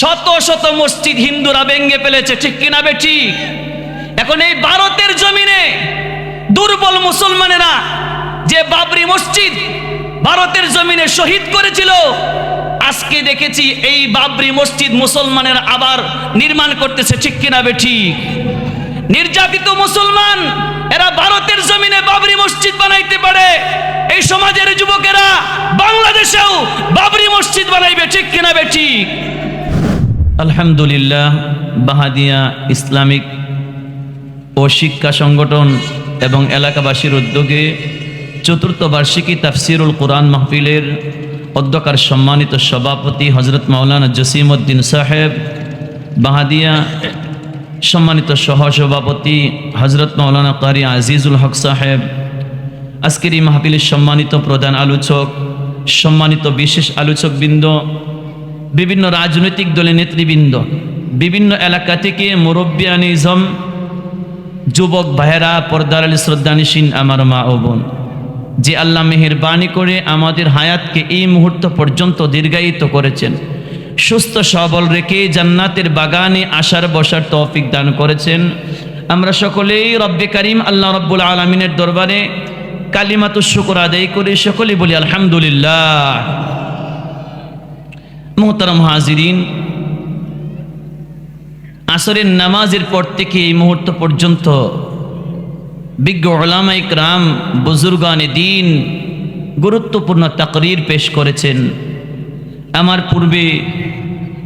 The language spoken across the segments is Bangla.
শত শত মসজিদ হিন্দুরা ভেঙ্গে ফেলেছে, ঠিক কিনা বেঠি এখন এই ভারতের জমিনে দুর্বল মুসলমানেরা যে বাবরি মসজিদ ভারতের জমিনে শহীদ করেছিল, আজকে দেখেছি এই বাবরি মসজিদ মুসলমানের আবার নির্মাণ করতেছে, ঠিক কিনা বেঠি নির্যাতিত মুসলমান, এরা ভারতের জমিনে বাবরি মসজিদ বানাইতে পারে। এই সমাজের যুবকেরা বাংলাদেশেও বাবরি মসজিদ বানাইবে, ঠিক কিনা বেঠি আলহামদুলিল্লাহ, বাহাদিয়া ইসলামিক ও শিক্ষা সংগঠন এবং এলাকাবাসীর উদ্যোগে চতুর্থ বার্ষিকী তাফসিরুল কোরআন মাহফিলের অধ্যকার সম্মানিত সভাপতি হজরত মাওলানা জসিম উদ্দিন সাহেব, বাহাদিয়া সম্মানিত সহসভাপতি হজরত মাওলানা কারি আজিজুল হক সাহেব, আজকের এই মাহফিলের সম্মানিত প্রধান আলোচক, সম্মানিত বিশেষ আলোচকবৃন্দ বিভিন্ন রাজনৈতিক দলের নেতৃবৃন্দ, বিভিন্ন এলাকা থেকে মুরব্বিয়ানিজম যুবক ভাইয়েরা, পর্দার আলী শ্রদ্ধানিসীন আমার মা ও বোন, যে আল্লাহ মেহেরবানি করে আমাদের হায়াতকে এই মুহূর্ত পর্যন্ত দীর্ঘায়িত করেছেন, সুস্থ সবল রেখে জান্নাতের বাগানে আসার বসার তৌফিক দান করেছেন। আমরা সকলেই রব্বে করিম আল্লাহ রব্বুল আলমিনের দরবারে কালিমাতু শুকর আদায় করে সকলে বলি আলহামদুলিল্লাহ। মোহতারাম হাজিরিন, আসরের নামাজের পর থেকে এই মুহূর্ত পর্যন্ত বিজ্ঞ ওলামাই রাম বুজুর্গানে দিন গুরুত্বপূর্ণ তাকরির পেশ করেছেন। আমার পূর্বে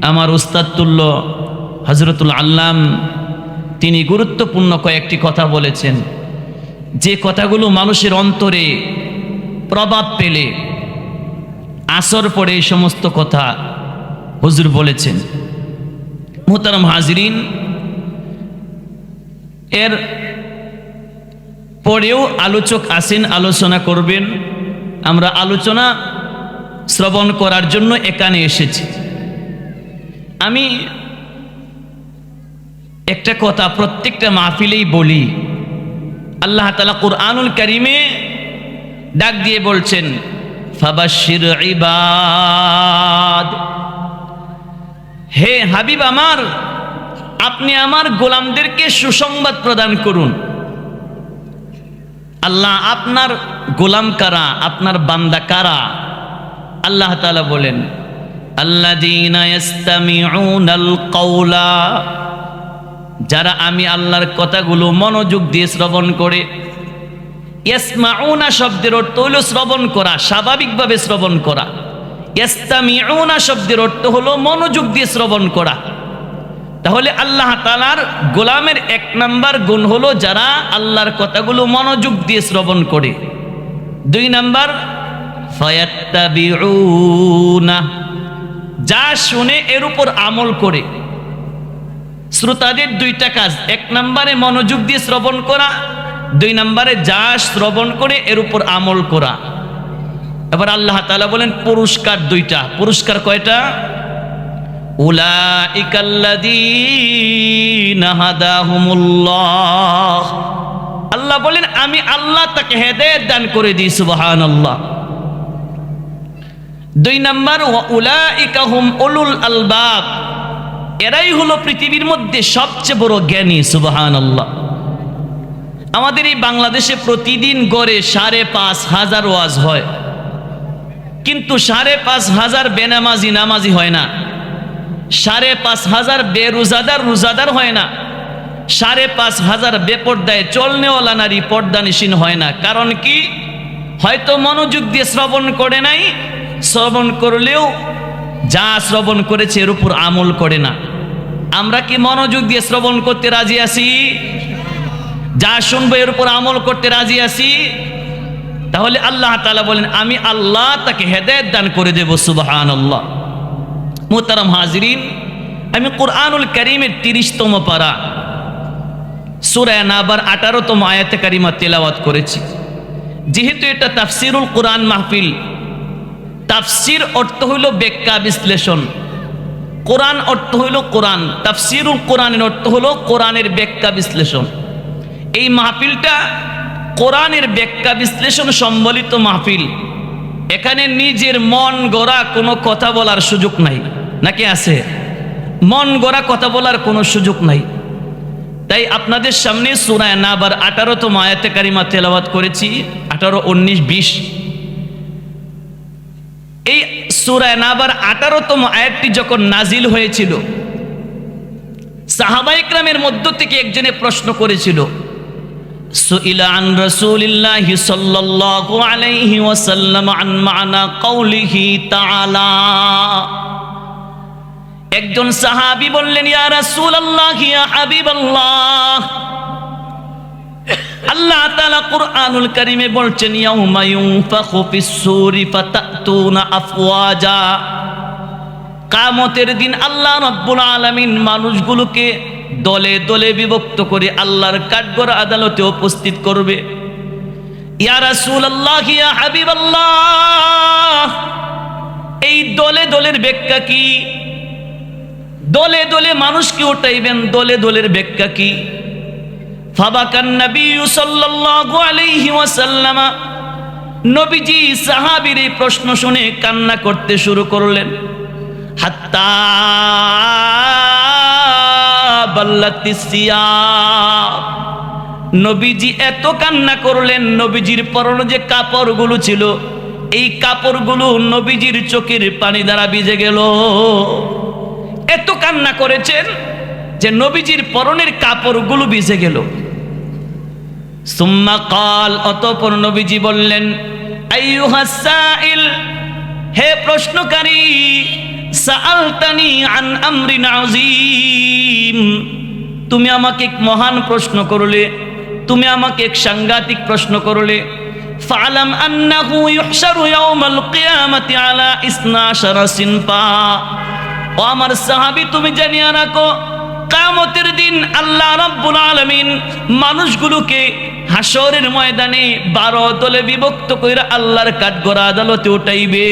আমার উস্তাদতুল্য হজরতুল আল্লাম, তিনি গুরুত্বপূর্ণ কয়েকটি কথা বলেছেন। যে কথাগুলো মানুষের অন্তরে প্রভাব পেলে আসর পড়ে এই সমস্ত কথা হুজুর বলেছেন, মোহতারাম হাজরিন, এর পরেও আলোচক আসেন আলোচনা করবেন। আমরা আলোচনা শ্রবণ করার জন্য এখানে এসেছি। আমি একটা কথা প্রত্যেকটা মাহফিলেই বলি। আল্লাহ তালা কুরআনুল করিমে ডাক দিয়ে বলছেন ফাবাশির ইবাদ। হে হাবিব আমার, আপনি আমার গোলামদেরকে সুসংবাদ প্রদান করুন। আল্লাহ আপনার গোলাম কারা, আপনার বান্দা কারা? আল্লাহ তালা বলেন যারা আমি আল্লাহর কথাগুলো মনোযোগ দিয়ে শ্রবণ করে শব্দের অর্থ হলো শ্রবণ করা, স্বাভাবিকভাবে শ্রবণ করা। ইয়াস্তামিউনা শব্দের অর্থ হলো মনোযোগ দিয়ে শ্রবণ করা। তাহলে আল্লাহ তালার গোলামের এক নাম্বার গুণ হলো যারা আল্লাহর কথাগুলো মনোযোগ দিয়ে শ্রবণ করে। দুই নাম্বার যা শুনে এর উপর আমল করে। শ্রোতাদের দুইটা কাজ, এক নম্বরে মনোযোগ দিয়ে শ্রবণ করা, দুই নম্বরে যা শ্রবণ করে এর উপর আমল করা। এবার আল্লাহ তালা বলেন, পুরস্কার দুইটা। পুরস্কার কয়টা? আল্লাহ বলেন, আমি আল্লাহ তাকে হেদায়ত দান করে দিই সুবাহান আল্লাহ দুই নম্বর উলাইকাহুম উলুল আলবাব। এরাই হলো পৃথিবীর মধ্যে সবচেয়ে বড় জ্ঞানী সুবাহান আল্লাহ আমাদের এই বাংলাদেশে প্রতিদিন গড়ে সাড়ে পাঁচ হাজার ওয়াজ হয়। কিন্তু সাড়ে পাঁচ হাজার বেনামাজি নামাজি হয় না। সাড়ে পাঁচ হাজার বেরোজাদার রোজাদার হয় না। সাড়ে পাঁচ হাজার বেপর্দায় চলনেওয়ালা নারী পর্দানিসীন হয় না। কারণ কি? হয়তো মনোযোগ দিয়ে শ্রবণ করে নাই, শ্রবণ করলেও যা শ্রবণ করেছে এর উপর আমল করে না। আমরা কি মনোযোগ দিয়ে শ্রবণ করতে রাজি আছি? যা শুনব এর উপর আমল করতে রাজি আছি? তাহলে আল্লাহ তালা বলেন, আমি আল্লাহ তাকে হেদায়ত দান করে দেব সুবাহান আল্লাহ মোতারাম হাজরিন, আমি কোরআনুল করিমের তিরিশতম পারা সুরায় নাবার আঠারোতম আয়াতে কারিমা তেলাওয়াত করেছি। যেহেতু এটা তাফসিরুল কোরআন মাহফিল, তাফসির অর্থ হইল ব্যাখ্যা, বিশ্লেষণ। কোরআন অর্থ হইল কোরআন, তাফসিরুল কোরআনের অর্থ হলো কোরআনের ব্যাখ্যা, বিশ্লেষণ। এই মাহফিলটা কোরআনের ব্যাখ্যা বিশ্লেষণ সম্বলিত মাহফিল। এখানে নিজের মন গড়া কোনো কথা বলার সুযোগ নাই। নাকি আছে? মন গড়া কথা বলার কোনো সুযোগ নাই। তাই আপনাদের সামনে সুরায় না নাবার আঠারোতম আয়াতে কারিমা তেলাওয়াত করেছি, আঠারো, উনিশ, বিশ। এই সুরায় না নাবার আঠারোতম আয়াতটি যখন নাজিল হয়েছিল, সাহাবাইকরামের মধ্য থেকে একজনে প্রশ্ন করেছিল সুইলা আন রাসূলিল্লাহি সাল্লাল্লাহু আলাইহি ওয়াসাল্লাম আন মানা কওলিহি তাআলা। একজন সাহাবী বললেন, ইয়া রাসূলুল্লাহ, ইয়া হাবিবাল্লাহ। আল্লাহ তাআলা কুরআনুল কারীমে বলছেন, ইয়াউমা ইউনফাখু ফিস-সূরি ফাতাতুনা আফওয়াজা। কামতের দিন আল্লাহ রাব্বুল আলামিন মানুষগুলোকে দলে দলে বিভক্ত করে আল্লাহর কাঠগড় আদালতে উপস্থিত করবে। এই দলে দলের ব্যাখ্যা কি? দলে দলে মানুষকে উঠাইবেন? দলে দলের ব্যাখ্যা কি? প্রশ্ন শুনে কান্না করতে শুরু করলেন। হাত্তা নবীজি এত কান্না করলেন, নবীজির পরনে যে কাপড়গুলো ছিল, এই কাপড়গুলো নবীজির চোখের পানি দ্বারা ভিজে গেল। এত কান্না করেছেন যে নবীজির পরনের কাপড়গুলো ভিজে গেল। সুম্মা কাল, অতপর নবীজি বললেন হে প্রশ্নকারী সাআলতানি আন আমরিন তুমি আমাকে এক মহান প্রশ্ন করলে, তুমি আমাকে এক সাংঘাতিক প্রশ্ন করলে। ফালাম আন্নাহু ইউহশারু ইয়াউমাল কিয়ামাতি আলা ইসনাশারা সিনফা। ও আমার সাহাবী, তুমি জানিয়া রাখো কামতের দিন আল্লাহ রাব্বুল আলামিন মানুষগুলোকে হাসরের ময়দানে বারো দলে বিভক্ত কইরা আল্লাহর কাঠগড়া আদালতে উঠাইবে।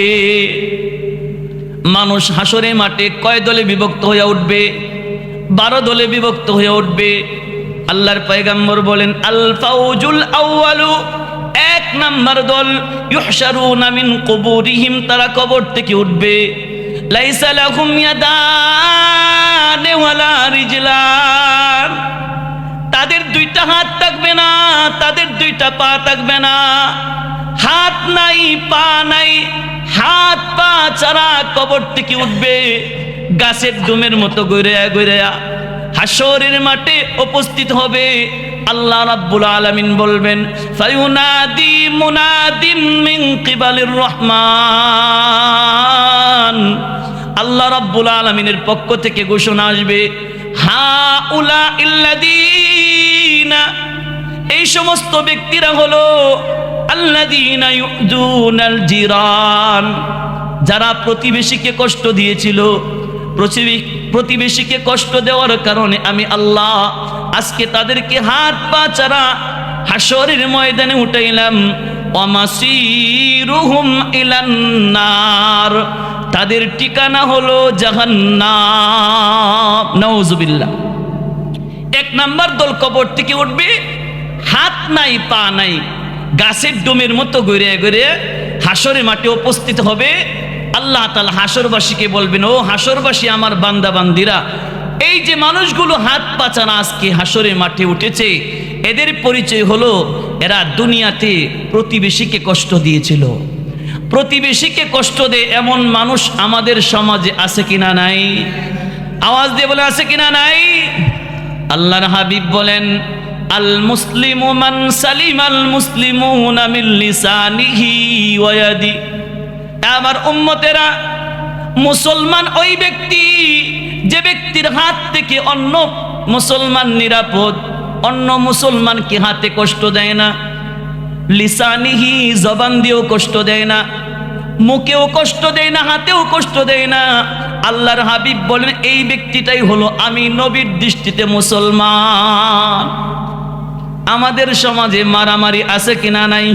মানুষ হাসরে মাঠে কয় দলে বিভক্ত হয়ে উঠবে? বারো দলে বিভক্ত হয়ে উঠবে। আল্লাহর পয়গাম্বর বলেন আল ফাউজুল আউয়ালু, এক নাম্বার দল, ইউহশারুনা মিন কুবুরিহিম, তারা কবর থেকে উঠবে। লাইসা লাহুম ইয়াদান ওয়ালা রিজলান। তাদের দুইটা হাত থাকবে না, তাদের দুইটা পা থাকবে না। হাত নাই, পা নাই হাত পা ছাড়া কবর থেকে উঠবে, গাছের ডুমের মতো গড়েয়া গড়েয়া হাসরের মাঠে উপস্থিত হবে। আল্লাহ রাব্বুল আলামিন বলবেন, ফায়ুনাদি মুনাদিম মিন কিবালির রহমান। আল্লাহ রাব্বুল আলামিনের পক্ষ থেকে ঘোষণা আসবে হা উলা ইল্লাদিনা এই সমস্ত ব্যক্তিরা হলো আল্লাদিনা ইউজুনাল জিরান যারা প্রতিবেশীকে কষ্ট দিয়েছিল, প্রতিবে- প্রতিবেশীকে কষ্ট দেওয়ার কারণে আমি আল্লাহ আজকে তাদেরকে হাত পা চারা হাসরের ময়দানে উঠাইলাম। অমাসিরুহুম ইলান্নার তাদের ঠিকানা হলো জাহান্নাম। নাউজুবিল্লাহ। এক নাম্বার দল কবর থেকে উঠবে, হাত নাই, পা নাই। গাছের ডোমের মতো গড়ে গড়ে হাসরে মাঠে উপস্থিত হবে। আল্লাহ তালা হাসরবাসীকে বলবেন, ও হাসরবাসী, আমার বান্দা, বান্দিরা, এই যে মানুষগুলো হাত পাচানা আজকে হাসরে মাঠে উঠেছে, এদের পরিচয় হলো, এরা দুনিয়াতে প্রতিবেশীকে কষ্ট দিয়েছিল। প্রতিবেশীকে কষ্ট দেয় এমন মানুষ আমাদের সমাজে আছে কিনা নাই? আওয়াজ দিয়ে বলে, আছে কিনা নাই? আল্লাহর হাবিব বলেন আল মুসলিমু মান সালিম আল মুসলিমুনা মিন লিসানিহি ওয়া ইয়াদি। আমার উম্মতেরা, মুসলমান ওই ব্যক্তি, যে ব্যক্তির হাত থেকে অন্য মুসলমান নিরাপদ, অন্য মুসলমানকে হাতে কষ্ট দেয় না, লিসানিহি জবান দিয়েও কষ্ট দেয় না, মুখেও কষ্ট দেয় না, হাতেও কষ্ট দেয় না। আল্লাহর হাবিব বলেন, এই ব্যক্তিটাই হলো আমি নবীর দৃষ্টিতে মুসলমান। আমাদের সমাজে মারামারি আছে কিনা নাই?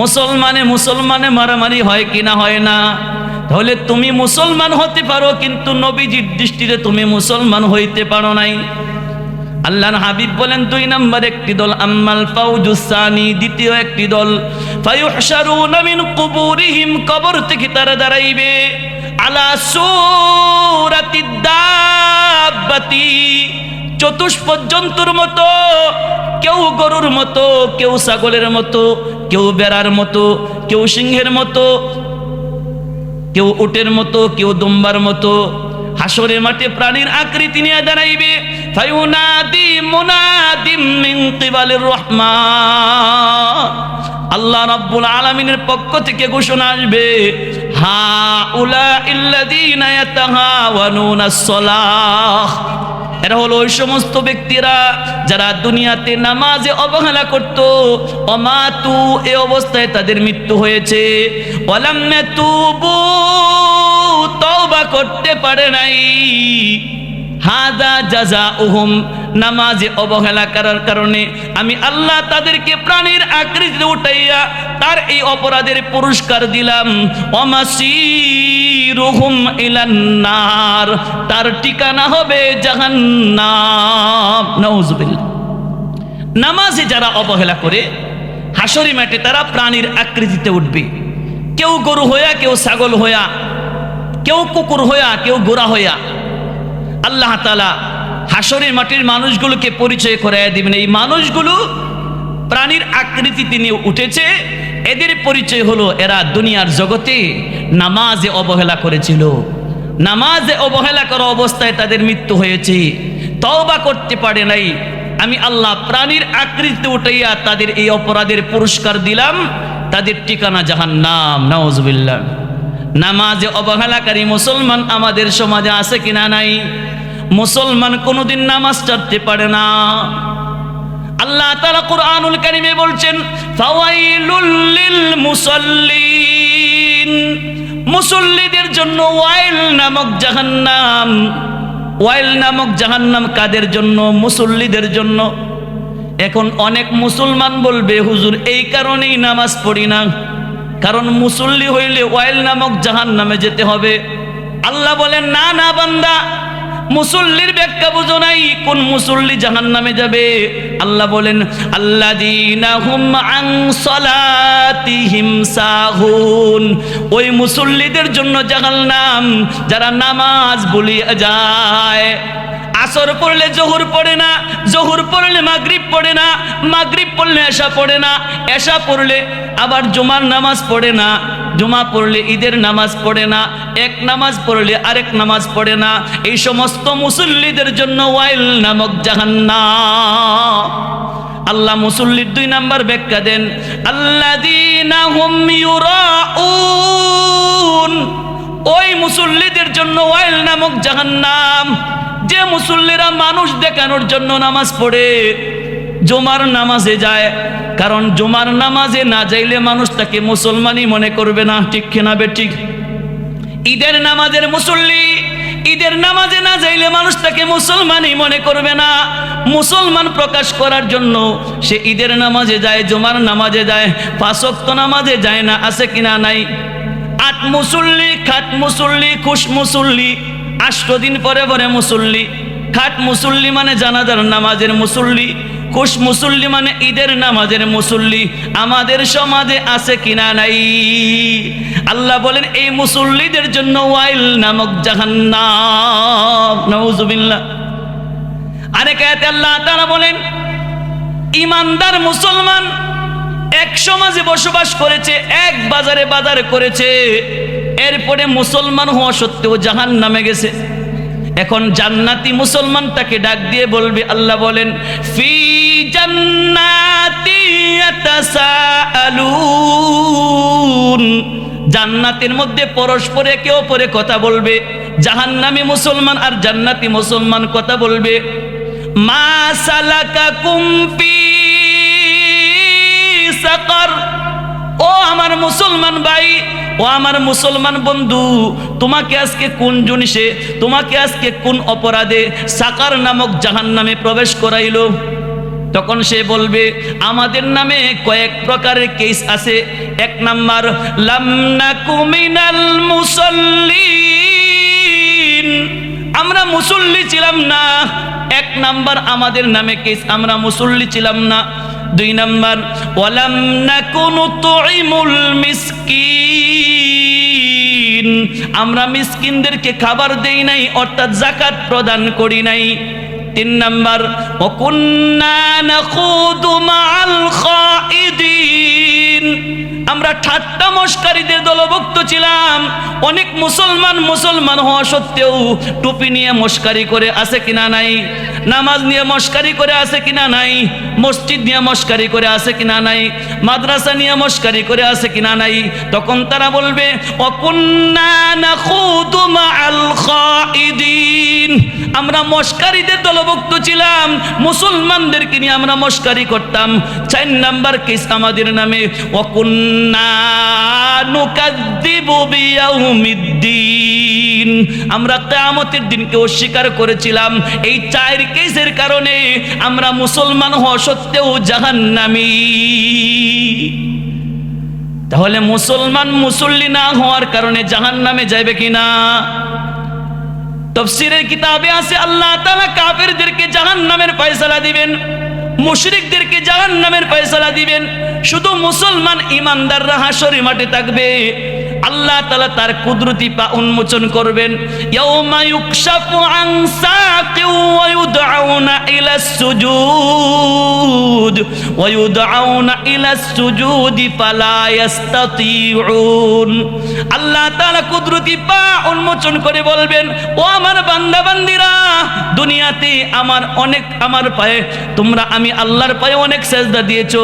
মুসলমানে মুসলমানে মারামারি হয় কিনা হয় না? তাহলে তুমি মুসলমান হতে পারো, কিন্তু নবীজির দৃষ্টিতে তুমি মুসলমান হইতে পারো নাই। আল্লাহর হাবিব বলেন, দুই নাম্বার একটি দল, আম্মাল ফাউজুসানি দ্বিতীয় একটি দল, ফায়ুহশারুনা মিন কুবুরিহিম, কবর থেকে তারা দাঁড়াইবে, আলা সূরাতিদ দার জাতি চতুষ্পদ জন্তুর মতো কেউ গরুর মতো, কেউ ছাগলের মতো, কেউ বেড়ার মতো, কেউ সিংহের মতো, কেউ উটের মতো, কেউ দুম্বার মতো, হাসরে মাঠে প্রাণীর আকৃতি নিয়ে দাঁড়াইবে। ফায়ুনাদি মুনাদিম মিন কিবালির রহমান। আল্লাহ রাব্বুল আলামিনের পক্ষ থেকে ঘোষণা আসবে হা উলা ইল্লাযীনা ইয়াতাহাওয়ানুনা সলাহ। এরা হলো ওই সমস্ত ব্যক্তিরা যারা দুনিয়াতে নামাজে অবহেলা করত। অমাতু এ অবস্থায় তাদের মৃত্যু হয়েছে। অলাম্মে তুবু তওবা করতে পারে নাই। হাদা জাজা উহুম নামাজে অবহেলা করার কারণে আমি আল্লাহ তাদেরকে প্রাণীর আকৃতিতে উঠাইয়া তার এই অপরাধের পুরস্কার দিলাম। অমাসিরুহুম ইলান্নার তার ঠিকানা হবে জাহান্নাম। নামাজে যারা অবহেলা করে হাসরি মাঠে তারা প্রাণীর আকৃতিতে উঠবে। কেউ গরু হইয়া, কেউ ছাগল হইয়া, কেউ কুকুর হইয়া, কেউ গোড়া হইয়া আল্লাহ তালা হাসরের মাটির মানুষগুলোকে পরিচয় করাইয়া দিবেন। এই মানুষগুলো প্রাণীর আকৃতিতে নিয়ে উঠেছে। এদের পরিচয় হলো, এরা দুনিয়ার জগতে নামাজে অবহেলা করেছিল। নামাজে অবহেলা করা অবস্থায় তাদের মৃত্যু হয়েছে। তওবা করতে পারে নাই। আমি আল্লাহ প্রাণীর আকৃতিতে উঠাইয়া তাদের এই অপরাধের পুরস্কার দিলাম। তাদের ঠিকানা জাহান্নাম। নওয়াজবিল্লাহ নামাজে অবহেলাকারী মুসলমান আমাদের সমাজে আছে কিনা নাই? মুসলমান কোনোদিন নামাজ ছাড়তে পারে না। আল্লাহ তাআলা কুরআনুল কারীমে বলছেন, ফাওয়াইলুল লিল মুসাল্লিন মুসল্লিদের জন্য ওয়াইল নামক জাহান্নাম। ওয়াইল নামক জাহান্নাম কাদের জন্য? মুসল্লিদের জন্য। এখন অনেক মুসলমান বলবে, হুজুর, এই কারণেই নামাজ পড়ি না। কারণ মুসল্লি হইলে ওয়াইল নামক জাহান নামে যেতে হবে। আল্লাহ বলেন, না না, বান্দা, মুসল্লির ব্যাখ্যা বুঝো নাই, কোন মুসল্লি জাহান নামে যাবে? আল্লাহ বলেন সাহুন ওই মুসল্লিদের জন্য জাহান্নাম, যারা নামাজ বলিয়া যায়। আসর পড়লে জহুর পড়ে না, জহুর পড়লে মাগরিব পড়ে না, মাগরিব পড়লে এশা পড়ে না, এশা পড়লে আবার জুমার নামাজ পড়ে না, জুমা পড়লে ঈদের নামাজ পড়ে না, এক নামাজ পড়লে আরেক নামাজ পড়ে না, এই সমস্ত মুসল্লিদের জন্য ওয়াইল নামক জাহান্নাম। আল্লাহ মুসল্লির দুই নাম্বার ব্যাখ্যা দেন ইউরাউন। ওই মুসল্লিদের জন্য ওয়াইল নামক জাহান্নাম। যে মুসল্লিরা মানুষ দেখানোর জন্য নামাজ পড়ে, জুমার নামাজে যায়। কারণ জুমার নামাজে না যাইলে মানুষ তাকে মুসলমানই মনে করবে না। ঠিক কিনা বে ঠিক ঈদের নামাজের মুসল্লি, ঈদের নামাজে না যাইলে মানুষ তাকে মুসলমানই মনে করবে না। মুসলমান প্রকাশ করার জন্য সে ঈদের নামাজে যায়, জুমার নামাজে যায় পাঁচক্ত নামাজে যায় না, আছে কিনা নাই? আট মুসল্লি, খাট মুসল্লি, খুশ মুসল্লি আষ্ট দিন পরে পরে মুসল্লি। খাট মুসল্লি মানে জানাজার নামাজের মুসল্লি। খুশ মুসল্লি মানে ঈদের নামাজের মুসল্লি। আমাদের সমাজে আছে কিনা নাই? আল্লাহ বলেন, এই মুসল্লিদের জন্য ওয়াইল নামক জাহান্নাম। নাউজুবিল্লাহ। আরেক আয়াতে আল্লাহ তাআলা বলেন, ইমানদার মুসলমান এক সমাজে বসবাস করেছে, এক বাজারে বাজার করেছে। এরপরে মুসলমান হওয়া সত্ত্বেও জাহান নামে গেছে। এখন জান্নাতি মুসলমান তাকে ডাক দিয়ে বলবে, আল্লাহ বলেন, ফি জান্নাতি জান্নাতের মধ্যে পরস্পরে একে অপরে কথা বলবে? জাহান্নামী মুসলমান আর জান্নাতি মুসলমান কথা বলবে। মা সালাকাকুম ফি সাকার ও আমার মুসলমান ভাই, ও আমার মুসলমান বন্ধু, তোমাকে আজকে কোন জিনিসে, তোমাকে আজকে কোন অপরাধে সাকার নামক জাহান নামে প্রবেশ করাইলো? তখন সে বলবে, আমাদের নামে কয়েক প্রকারের কেস আছে। এক নাম্বার লামনা কুমিনাল মুসল্লিন। আমরা মুসল্লি ছিলাম না। এক নাম্বার আমাদের নামে কেস, আমরা মুসল্লি ছিলাম না। দুই নাম্বার, ওয়ালাম না তুইমুল তৈমুল মিসকিন। আমরা মিসকিনদেরকে খাবার দেই নাই, অর্থাৎ জাকাত প্রদান করি নাই। তিন নাম্বার অকুন্না নাখুদু মাআল খাইদিন। আমরা ঠাট্টা মস্কারীদের দলভুক্ত ছিলাম। অনেক মুসলমান মুসলমান হওয়া সত্ত্বেও টুপি নিয়ে মস্কারি করে আছে কিনা নাই? নামাজ নিয়ে মস্কারি করে আছে কিনা নাই? মসজিদ নিয়ে মস্কারি করে আছে কিনা নাই? মাদ্রাসা নিয়ে মস্কারি করে আছে কিনা নাই? তখন তারা বলবে আমরা মস্কারিদের দলভুক্ত ছিলাম, মুসলমানদেরকে নিয়ে আমরা মস্কারি করতাম। চার নাম্বার কেস আমাদের নামে, অকুন্না আমরা কিয়ামতের দিনকে অস্বীকার করেছিলাম। এই চার কেসের কারণে আমরা মুসলমান হওয়া সত্ত্বেও জাহান্নামী। তাহলে মুসলমান মুসল্লি না হওয়ার কারণে জাহান্নামে যাবে কিনা তফসিরের কিতাবে আছে, আল্লাহ কাফেরদেরকে জাহান্নামের ফয়সালা দিবেন, মুশরিকদেরকে জাহান্নামের ফয়সালা দিবেন। শুধু মুসলমান ইমানদাররা হাসরি মাঠে থাকবে। আল্লাহ তাআলা তার কুদরতি পা উন্মোচন করবেন। আল্লাহ তাআলা কুদরতি পা উন্মোচন করে বলবেন, ও আমার বান্দা বান্দিরা দুনিয়াতে আমার অনেক আমার পায়ে, তোমরা আমি আল্লাহর পায়ে অনেক সেজদা দিয়েছ,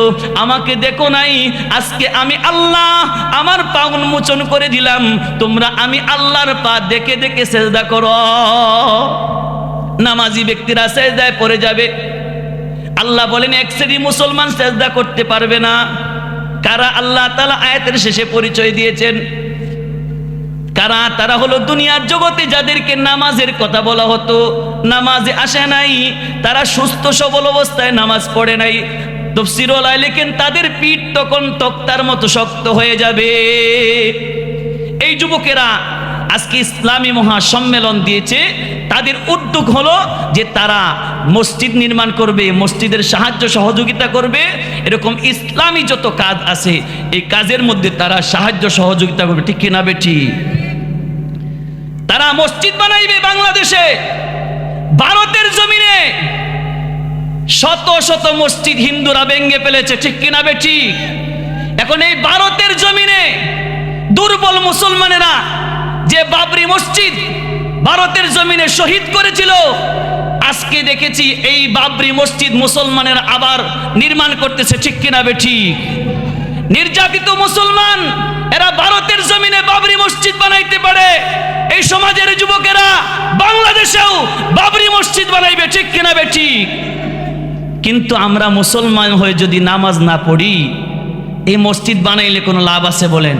আমাকে দেখো নাই, আজকে আমি আল্লাহ আমার পা উন্মোচন করে দিলাম, তোমরা আমি আল্লাহর পা দেখে দেখে সেজদা করো। নামাজি ব্যক্তিরা সেজদায় পড়ে যাবে। আল্লাহ বলেন, এক শ্রেণি মুসলমান সেজদা করতে পারবে না। কারা আল্লাহ তালা আয়াতের শেষে পরিচয় দিয়েছেন? কারা? তারা হলো দুনিয়ার জগতে যাদেরকে নামাজের কথা বলা হতো। নামাজে আসে নাই, তারা সুস্থ সবল অবস্থায় নামাজ পড়ে নাই। তফসিরুল লেখেন, তাদের পিঠ তখন তক্তার মতো শক্ত হয়ে যাবে। এই যুবকেরা আজকে ইসলামী মহাসম্মেলন দিয়েছে। তাদের উদ্যোগ হলো যে তারা মসজিদ নির্মাণ করবে, মসজিদের সাহায্য সহযোগিতা করবে। এরকম ইসলামী যত কাজ আছে, এই কাজের মধ্যে তারা সাহায্য সহযোগিতা করবে। ঠিক কিনা বেঠি তারা মসজিদ বানাইবে বাংলাদেশে। ভারতের জমিনে শত শত মসজিদ হিন্দুরা ভেঙ্গে ফেলেছে। ঠিক কিনা বেঠি এখন এই ভারতের জমিনে দুর্বল মুসলমানেরা যে বাবরি মসজিদ ভারতের জমিনে শহীদ করেছিল, আজকে দেখেছি এই বাবরি মসজিদ মুসলমানের আবার নির্মাণ করতেছে, ঠিক কিনা বেঠি নির্যাতিত মুসলমান, এরা ভারতের জমিনে বাবরি মসজিদ বানাইতে পারে। এই সমাজের যুবকেরা বাংলাদেশেও বাবরি মসজিদ বানাইবে, ঠিক কিনা বেঠি কিন্তু আমরা মুসলমান হয়ে যদি নামাজ না পড়ি, এই মসজিদ বানাইলে কোনো লাভ আছে বলেন?